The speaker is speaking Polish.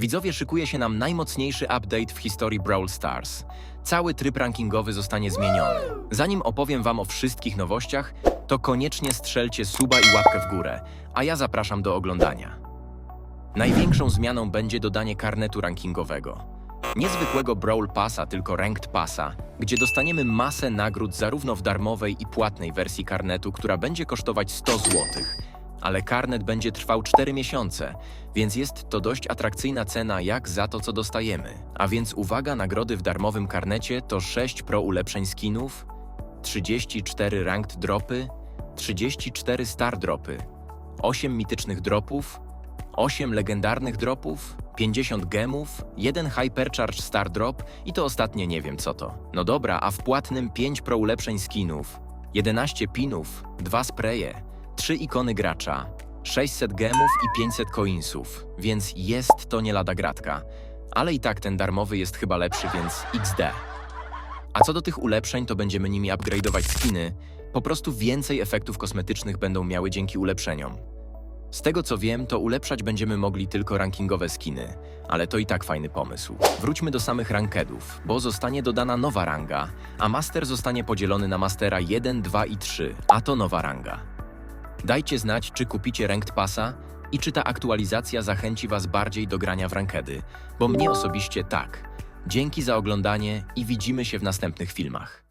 Widzowie, szykuje się nam najmocniejszy update w historii Brawl Stars. Cały tryb rankingowy zostanie zmieniony. Zanim opowiem wam o wszystkich nowościach, to koniecznie strzelcie suba i łapkę w górę, a ja zapraszam do oglądania. Największą zmianą będzie dodanie karnetu rankingowego. Niezwykłego Brawl Passa, tylko Ranked Passa, gdzie dostaniemy masę nagród zarówno w darmowej i płatnej wersji karnetu, która będzie kosztować 100 zł. Ale karnet będzie trwał 4 miesiące, więc jest to dość atrakcyjna cena jak za to, co dostajemy. A więc uwaga, nagrody w darmowym karnecie to 6 pro ulepszeń skinów, 34 ranked dropy, 34 star dropy, 8 mitycznych dropów, 8 legendarnych dropów, 50 gemów, 1 hypercharge star drop i to ostatnie nie wiem co to. No dobra, a w płatnym 5 pro ulepszeń skinów, 11 pinów, 2 spreje, 3 ikony gracza, 600 gemów i 500 coinsów, więc jest to nie lada gratka. Ale i tak ten darmowy jest chyba lepszy, więc XD. A co do tych ulepszeń, to będziemy nimi upgrade'ować skiny, po prostu więcej efektów kosmetycznych będą miały dzięki ulepszeniom. Z tego co wiem, to ulepszać będziemy mogli tylko rankingowe skiny, ale to i tak fajny pomysł. Wróćmy do samych rankedów, bo zostanie dodana nowa ranga, a master zostanie podzielony na mastera 1, 2 i 3, a to nowa ranga. Dajcie znać, czy kupicie Ranked Passa i czy ta aktualizacja zachęci Was bardziej do grania w rankedy, bo mnie osobiście tak. Dzięki za oglądanie i widzimy się w następnych filmach.